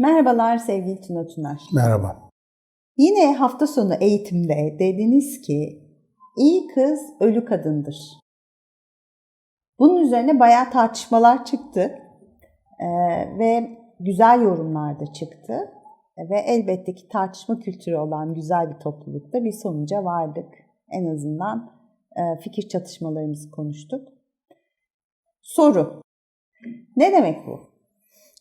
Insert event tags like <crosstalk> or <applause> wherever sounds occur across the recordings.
Merhabalar sevgili Tuna Tüner. Merhaba. Yine hafta sonu eğitimde dediniz ki iyi kız ölü kadındır. Bunun üzerine bayağı tartışmalar çıktı Ee, ve güzel yorumlar da çıktı. Ve elbette ki tartışma kültürü olan güzel bir toplulukta bir sonuca vardık. En azından e, fikir çatışmalarımızı konuştuk. Soru. Ne demek bu?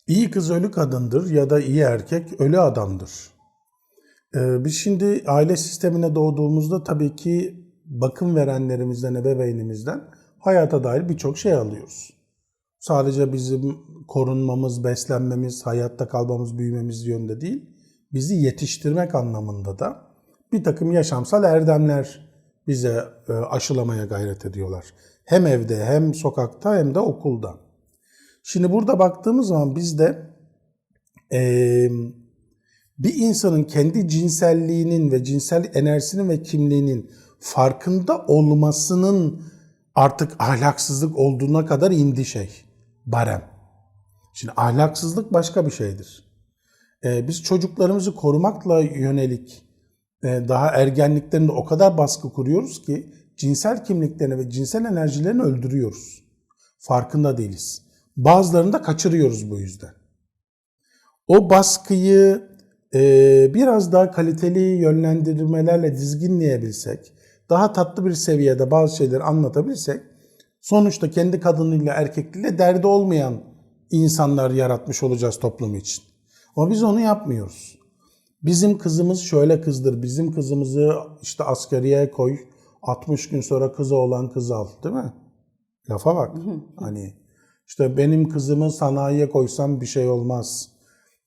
İyi kız ölü kadındır ya da iyi erkek ölü adamdır. Ee, biz şimdi aile sistemine doğduğumuzda tabii ki bakım verenlerimizden, ebeveynimizden hayata dair birçok şey alıyoruz. Sadece bizim korunmamız, beslenmemiz, hayatta kalmamız, büyümemiz yönde değil, bizi yetiştirmek anlamında da bir takım yaşamsal erdemler bize e, aşılamaya gayret ediyorlar. Hem evde, hem sokakta, hem de okulda. Şimdi burada baktığımız zaman bizde eee bir insanın kendi cinselliğinin ve cinsel enerjisinin ve kimliğinin farkında olmasının artık ahlaksızlık olduğuna kadar indi şey. Barem. Şimdi ahlaksızlık başka bir şeydir. Ee, biz çocuklarımızı korumakla yönelik e, daha ergenliklerinde o kadar baskı kuruyoruz ki cinsel kimliklerini ve cinsel enerjilerini öldürüyoruz. Farkında değiliz. Bazılarını da kaçırıyoruz bu yüzden. O baskıyı e, biraz daha kaliteli yönlendirmelerle dizginleyebilsek, daha tatlı bir seviyede bazı şeyleri anlatabilsek, sonuçta kendi kadınıyla erkekliğiyle derdi olmayan insanlar yaratmış olacağız toplum için. Ama biz onu yapmıyoruz. Bizim kızımız şöyle kızdır, bizim kızımızı işte askeriye koy, 60 gün sonra kızı olan kızı al, değil mi? Lafa bak. Hani işte benim kızımı sanayiye koysam bir şey olmaz.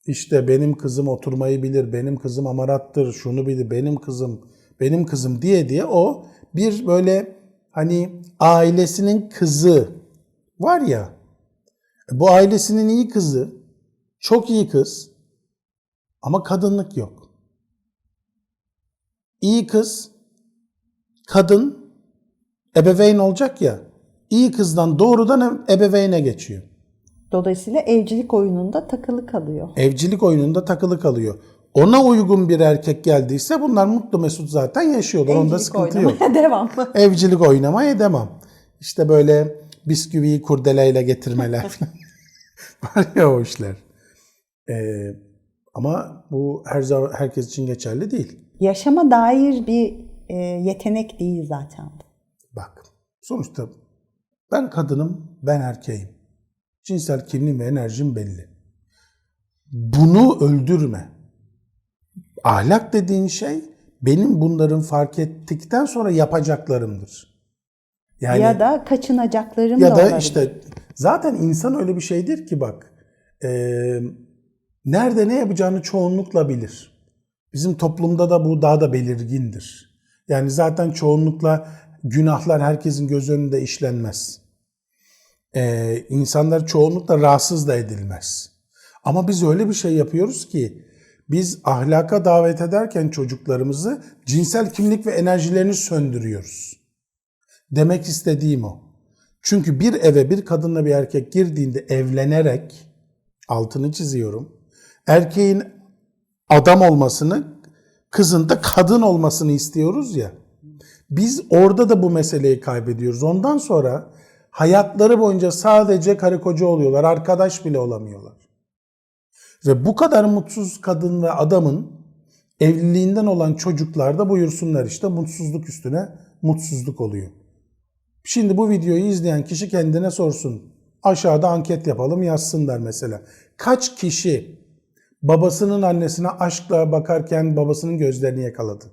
İşte benim kızım oturmayı bilir, benim kızım amarattır, şunu bilir, benim kızım, benim kızım diye diye o bir böyle hani ailesinin kızı var ya, bu ailesinin iyi kızı, çok iyi kız ama kadınlık yok. İyi kız, kadın, ebeveyn olacak ya, iyi kızdan doğrudan ebeveyne geçiyor. Dolayısıyla evcilik oyununda takılı kalıyor. Evcilik oyununda takılı kalıyor. Ona uygun bir erkek geldiyse bunlar mutlu mesut zaten yaşıyorlar. Onda Evcilik sıkıntı yok. oynamaya devam. <laughs> Evcilik oynamaya devam. İşte böyle bisküviyi kurdeleyle getirmeler falan. <laughs> Var ya o işler. Ee, ama bu her zaman herkes için geçerli değil. Yaşama dair bir e, yetenek değil zaten. Bak sonuçta ben kadınım, ben erkeğim. Cinsel kimliğim ve enerjim belli. Bunu öldürme. Ahlak dediğin şey benim bunların fark ettikten sonra yapacaklarımdır. Yani ya da kaçınacaklarım ya da, da olabilir. işte zaten insan öyle bir şeydir ki bak e, nerede ne yapacağını çoğunlukla bilir. Bizim toplumda da bu daha da belirgindir. Yani zaten çoğunlukla günahlar herkesin göz önünde işlenmez. Ee, insanlar çoğunlukla rahatsız da edilmez. Ama biz öyle bir şey yapıyoruz ki biz ahlaka davet ederken çocuklarımızı cinsel kimlik ve enerjilerini söndürüyoruz. Demek istediğim o. Çünkü bir eve bir kadınla bir erkek girdiğinde evlenerek altını çiziyorum. Erkeğin adam olmasını, kızın da kadın olmasını istiyoruz ya. Biz orada da bu meseleyi kaybediyoruz. Ondan sonra hayatları boyunca sadece karı koca oluyorlar, arkadaş bile olamıyorlar. Ve bu kadar mutsuz kadın ve adamın evliliğinden olan çocuklar da buyursunlar işte mutsuzluk üstüne mutsuzluk oluyor. Şimdi bu videoyu izleyen kişi kendine sorsun. Aşağıda anket yapalım yazsınlar mesela. Kaç kişi babasının annesine aşkla bakarken babasının gözlerini yakaladı?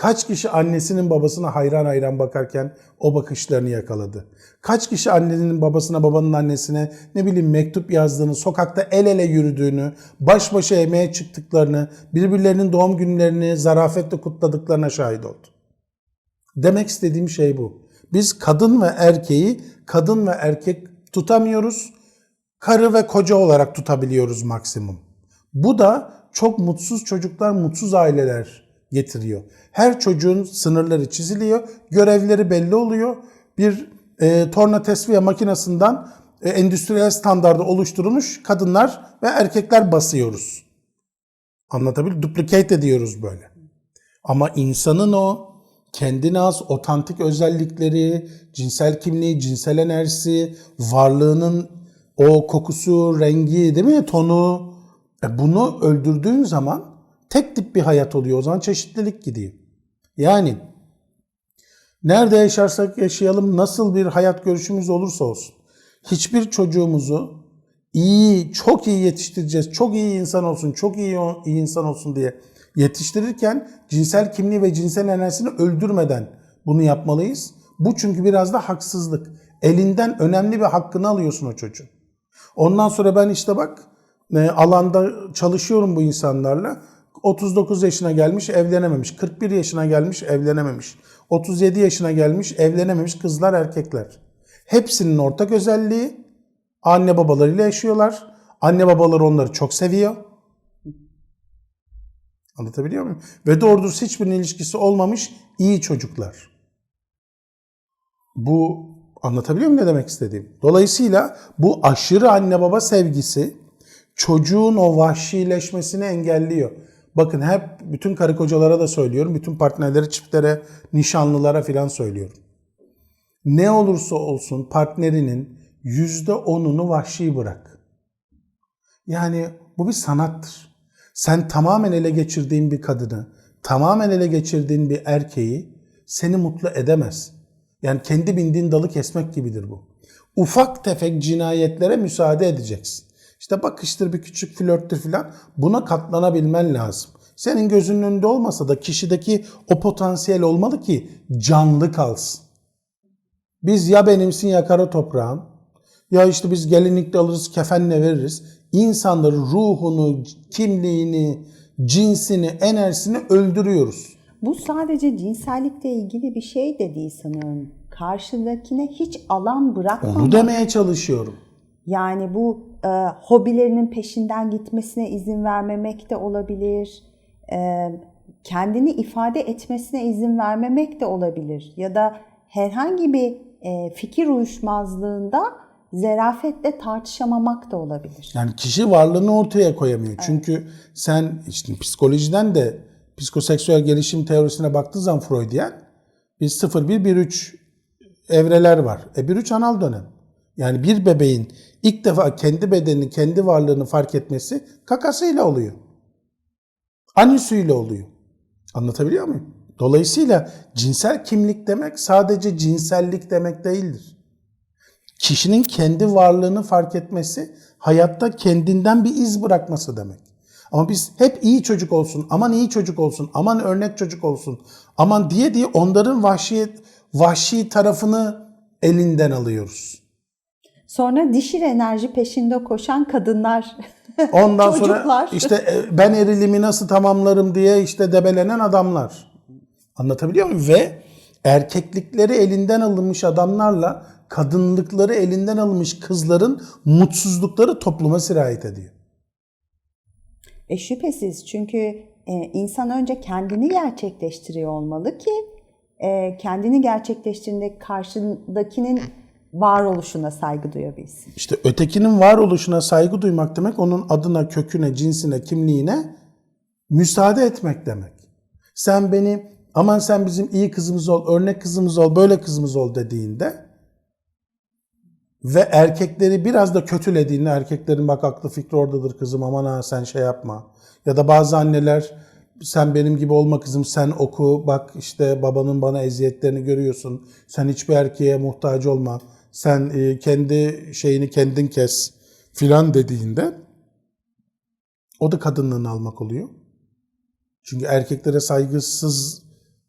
Kaç kişi annesinin babasına hayran hayran bakarken o bakışlarını yakaladı? Kaç kişi annenin babasına, babanın annesine ne bileyim mektup yazdığını, sokakta el ele yürüdüğünü, baş başa yemeğe çıktıklarını, birbirlerinin doğum günlerini zarafetle kutladıklarına şahit oldu. Demek istediğim şey bu. Biz kadın ve erkeği kadın ve erkek tutamıyoruz. Karı ve koca olarak tutabiliyoruz maksimum. Bu da çok mutsuz çocuklar, mutsuz aileler getiriyor. Her çocuğun sınırları çiziliyor, görevleri belli oluyor. Bir e, torna tesviye makinesinden e, endüstriyel standarda oluşturulmuş kadınlar ve erkekler basıyoruz. Anlatabil? Duplicate ediyoruz böyle. Ama insanın o kendine has otantik özellikleri, cinsel kimliği, cinsel enerjisi, varlığının o kokusu, rengi değil mi? Tonu. E bunu öldürdüğün zaman tek tip bir hayat oluyor. O zaman çeşitlilik gidiyor. Yani nerede yaşarsak yaşayalım, nasıl bir hayat görüşümüz olursa olsun. Hiçbir çocuğumuzu iyi, çok iyi yetiştireceğiz, çok iyi insan olsun, çok iyi, iyi insan olsun diye yetiştirirken cinsel kimliği ve cinsel enerjisini öldürmeden bunu yapmalıyız. Bu çünkü biraz da haksızlık. Elinden önemli bir hakkını alıyorsun o çocuğun. Ondan sonra ben işte bak e, alanda çalışıyorum bu insanlarla. 39 yaşına gelmiş evlenememiş. 41 yaşına gelmiş evlenememiş. 37 yaşına gelmiş evlenememiş kızlar erkekler. Hepsinin ortak özelliği anne babalarıyla yaşıyorlar. Anne babaları onları çok seviyor. Anlatabiliyor muyum? Ve doğru dürüst hiçbirinin ilişkisi olmamış iyi çocuklar. Bu anlatabiliyor muyum ne demek istediğim? Dolayısıyla bu aşırı anne baba sevgisi çocuğun o vahşileşmesini engelliyor. Bakın hep bütün karı kocalara da söylüyorum. Bütün partnerlere, çiftlere, nişanlılara filan söylüyorum. Ne olursa olsun partnerinin yüzde onunu vahşi bırak. Yani bu bir sanattır. Sen tamamen ele geçirdiğin bir kadını, tamamen ele geçirdiğin bir erkeği seni mutlu edemez. Yani kendi bindiğin dalı kesmek gibidir bu. Ufak tefek cinayetlere müsaade edeceksin. İşte bakıştır bir küçük flörttür filan buna katlanabilmen lazım. Senin gözünün önünde olmasa da kişideki o potansiyel olmalı ki canlı kalsın. Biz ya benimsin ya kara toprağım ya işte biz gelinlikle alırız kefenle veririz. İnsanların ruhunu, kimliğini, cinsini, enerjisini öldürüyoruz. Bu sadece cinsellikle ilgili bir şey de değil sanıyorum. Karşıdakine hiç alan bırakmamak. Onu demeye çalışıyorum. Yani bu e, hobilerinin peşinden gitmesine izin vermemek de olabilir. E, kendini ifade etmesine izin vermemek de olabilir. Ya da herhangi bir e, fikir uyuşmazlığında zerafetle tartışamamak da olabilir. Yani kişi varlığını ortaya koyamıyor. Çünkü sen işte psikolojiden de psikoseksüel gelişim teorisine baktığı zaman Freudyen biz 0-1-1-3 evreler var. E 1-3 anal dönem. Yani bir bebeğin ilk defa kendi bedenini, kendi varlığını fark etmesi kakasıyla oluyor. Anüsüyle oluyor. Anlatabiliyor muyum? Dolayısıyla cinsel kimlik demek sadece cinsellik demek değildir. Kişinin kendi varlığını fark etmesi, hayatta kendinden bir iz bırakması demek. Ama biz hep iyi çocuk olsun, aman iyi çocuk olsun, aman örnek çocuk olsun, aman diye diye onların vahşi, vahşi tarafını elinden alıyoruz. Sonra dişil enerji peşinde koşan kadınlar, <laughs> Ondan sonra çocuklar. işte e, ben erilimi nasıl tamamlarım diye işte debelenen adamlar. Anlatabiliyor muyum? Ve erkeklikleri elinden alınmış adamlarla kadınlıkları elinden alınmış kızların mutsuzlukları topluma sirayet ediyor. E şüphesiz çünkü e, insan önce kendini gerçekleştiriyor olmalı ki e, kendini gerçekleştirdiğinde karşındakinin varoluşuna saygı duyabilsin. İşte ötekinin varoluşuna saygı duymak demek onun adına, köküne, cinsine, kimliğine müsaade etmek demek. Sen beni aman sen bizim iyi kızımız ol, örnek kızımız ol, böyle kızımız ol dediğinde ve erkekleri biraz da kötülediğinde erkeklerin bak aklı fikri oradadır kızım aman ha sen şey yapma. Ya da bazı anneler sen benim gibi olma kızım sen oku bak işte babanın bana eziyetlerini görüyorsun. Sen hiçbir erkeğe muhtaç olma. Sen e, kendi şeyini kendin kes filan dediğinde o da kadınlığını almak oluyor. Çünkü erkeklere saygısız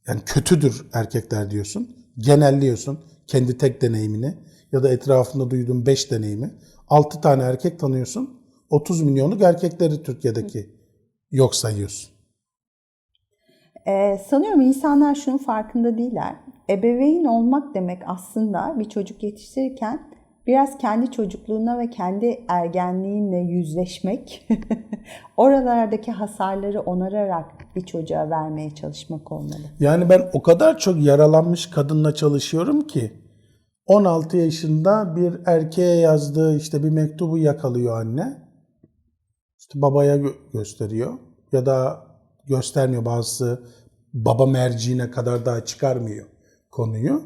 yani kötüdür erkekler diyorsun. Genelliyorsun kendi tek deneyimini ya da etrafında duyduğun 5 deneyimi. 6 tane erkek tanıyorsun. 30 milyonluk erkekleri Türkiye'deki yok sayıyorsun. Ee, sanıyorum insanlar şunun farkında değiller. Ebeveyn olmak demek aslında bir çocuk yetiştirirken biraz kendi çocukluğuna ve kendi ergenliğinle yüzleşmek, <laughs> oralardaki hasarları onararak bir çocuğa vermeye çalışmak olmalı. Yani ben o kadar çok yaralanmış kadınla çalışıyorum ki 16 yaşında bir erkeğe yazdığı işte bir mektubu yakalıyor anne. İşte babaya gö- gösteriyor ya da göstermiyor bazısı baba merciğine kadar daha çıkarmıyor konuyu.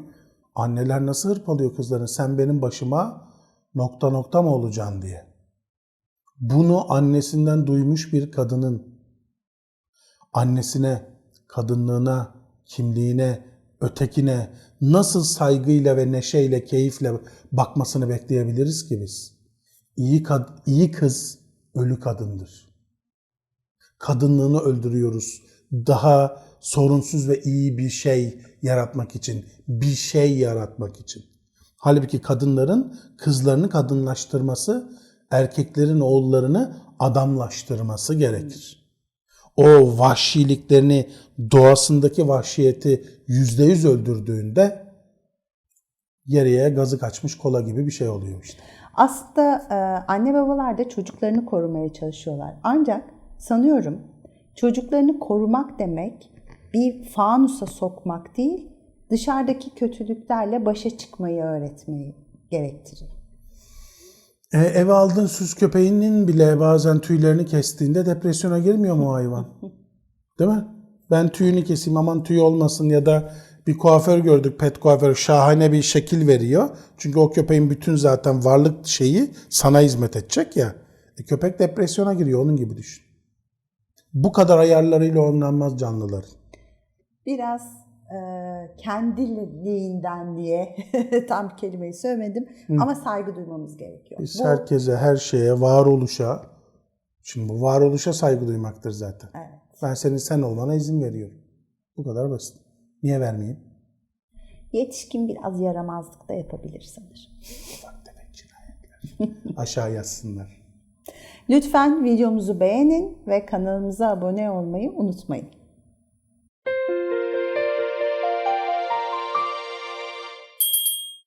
Anneler nasıl hırpalıyor kızların sen benim başıma nokta nokta mı olacaksın diye. Bunu annesinden duymuş bir kadının annesine, kadınlığına, kimliğine, ötekine nasıl saygıyla ve neşeyle, keyifle bakmasını bekleyebiliriz ki biz? İyi, kad- iyi kız ölü kadındır. Kadınlığını öldürüyoruz. Daha sorunsuz ve iyi bir şey yaratmak için, bir şey yaratmak için. Halbuki kadınların kızlarını kadınlaştırması, erkeklerin oğullarını adamlaştırması gerekir. O vahşiliklerini, doğasındaki vahşiyeti yüzde yüz öldürdüğünde geriye gazı kaçmış kola gibi bir şey oluyor işte. Aslında e, anne babalar da çocuklarını korumaya çalışıyorlar. Ancak sanıyorum çocuklarını korumak demek bir fanusa sokmak değil, dışarıdaki kötülüklerle başa çıkmayı öğretmeyi gerektiriyor. E, eve aldığın süs köpeğinin bile bazen tüylerini kestiğinde depresyona girmiyor mu o hayvan? <laughs> Değil mi? Ben tüyünü keseyim aman tüy olmasın ya da bir kuaför gördük pet kuaför şahane bir şekil veriyor. Çünkü o köpeğin bütün zaten varlık şeyi sana hizmet edecek ya. E, köpek depresyona giriyor onun gibi düşün. Bu kadar ayarlarıyla oynanmaz canlılar. Biraz e, kendiliğinden diye <laughs> tam kelimeyi söylemedim ama saygı duymamız gerekiyor. Biz Bu- herkese, her şeye, varoluşa, şimdi bu varoluşa saygı duymaktır zaten. Evet. Ben senin sen olmana izin veriyorum. Bu kadar basit. Niye vermeyeyim? Yetişkin biraz yaramazlık da yapabilir sanırım. Ufak tefek cinayetler. <laughs> Aşağı yazsınlar. Lütfen videomuzu beğenin ve kanalımıza abone olmayı unutmayın.